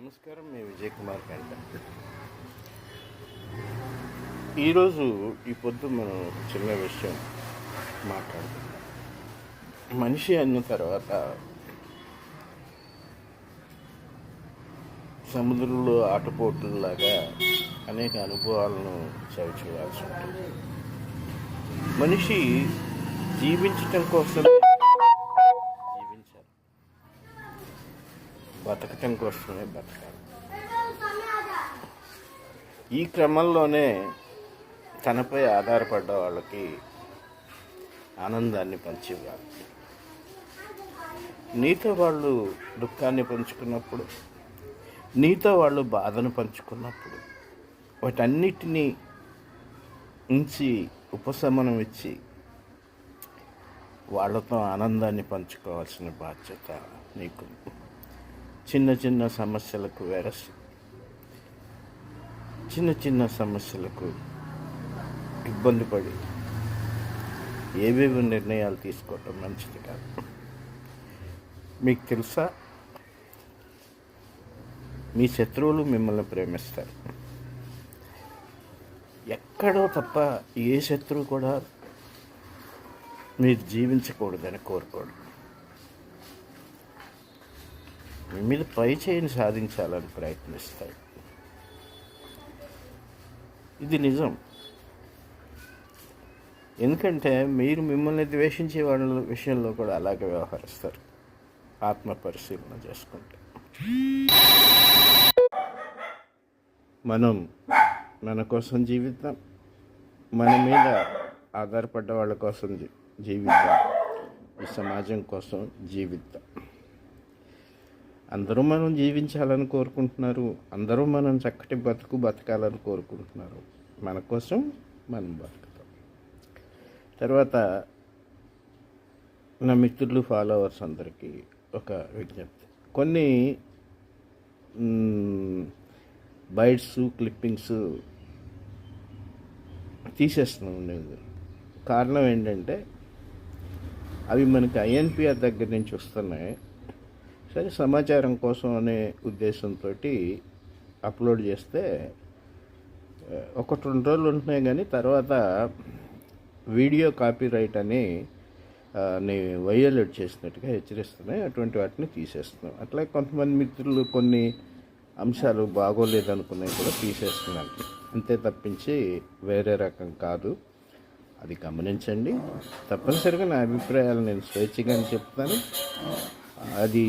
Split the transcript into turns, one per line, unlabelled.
నమస్కారం మీ విజయ్ కుమార్ కంట ఈరోజు ఈ పొద్దు మనం చిన్న విషయం మాట్లాడుతున్నాం మనిషి అన్న తర్వాత సముద్రంలో ఆటపోటులాగా అనేక అనుభవాలను చవి చూడాల్సి ఉంటుంది. మనిషి జీవించటం కోసమే బతకటం కోసమే బతకాలి. ఈ క్రమంలోనే తనపై ఆధారపడ్డ వాళ్ళకి ఆనందాన్ని పంచివ్వాలి. నీతో వాళ్ళు దుఃఖాన్ని పంచుకున్నప్పుడు నీతో వాళ్ళు బాధను పంచుకున్నప్పుడు వాటన్నిటినీ ఉంచి ఉపశమనం ఇచ్చి వాళ్ళతో ఆనందాన్ని పంచుకోవాల్సిన బాధ్యత నీకు చిన్న చిన్న సమస్యలకు వెరస్ చిన్న చిన్న సమస్యలకు ఇబ్బంది పడి ఏవేవి నిర్ణయాలు తీసుకోవటం మంచిది కాదు. మీకు తెలుసా? మీ శత్రువులు మిమ్మల్ని ప్రేమిస్తారు. ఎక్కడో తప్ప ఏ శత్రువు కూడా మీరు జీవించకూడదని కోరుకోడు. మీ మీద పై చేయని సాధించాలని ప్రయత్నిస్తాయి. ఇది నిజం. ఎందుకంటే మీరు మిమ్మల్ని ద్వేషించే వాళ్ళ విషయంలో కూడా అలాగే వ్యవహరిస్తారు. ఆత్మ పరిశీలన చేసుకుంటే. మనం మన కోసం జీవిద్దాం. మన మీద ఆధారపడ్డ వాళ్ళ కోసం జీవితం జీవిద్దాం. ఈ సమాజం కోసం జీవిద్దాం. అందరూ మనం జీవించాలని కోరుకుంటున్నారు. అందరూ మనం చక్కటి బతుకు బతకాలని కోరుకుంటున్నారు. మన కోసం మనం బతుకుతాం. తర్వాత నా మిత్రులు ఫాలోవర్స్ అందరికీ ఒక విజ్ఞప్తి. కొన్ని బైట్స్ క్లిప్పింగ్స్ తీసేస్తున్నాం ఉండేది కారణం ఏంటంటే అవి మనకి ఐఎన్పిఆర్ దగ్గర నుంచి వస్తున్నాయి. సరే సమాచారం కోసం అనే ఉద్దేశంతో అప్లోడ్ చేస్తే ఒకటి రెండు రోజులు ఉంటున్నాయి కానీ తర్వాత వీడియో కాపీ రైట్ అని ఆ, వైయోలేట్ చేసినట్టుగా హెచ్చరిస్తున్నాయి. అటువంటి వాటిని తీసేస్తున్నాం. అట్లా కొంతమంది మిత్రులు కొన్ని అంశాలు బాగోలేదనుకున్నాయి కూడా తీసేస్తున్నాను అంతే తప్పించి వేరే రకం కాదు. అది గమనించండి. తప్పనిసరిగా నా అభిప్రాయాలు నేను స్వేచ్ఛగానే చెప్తాను. అది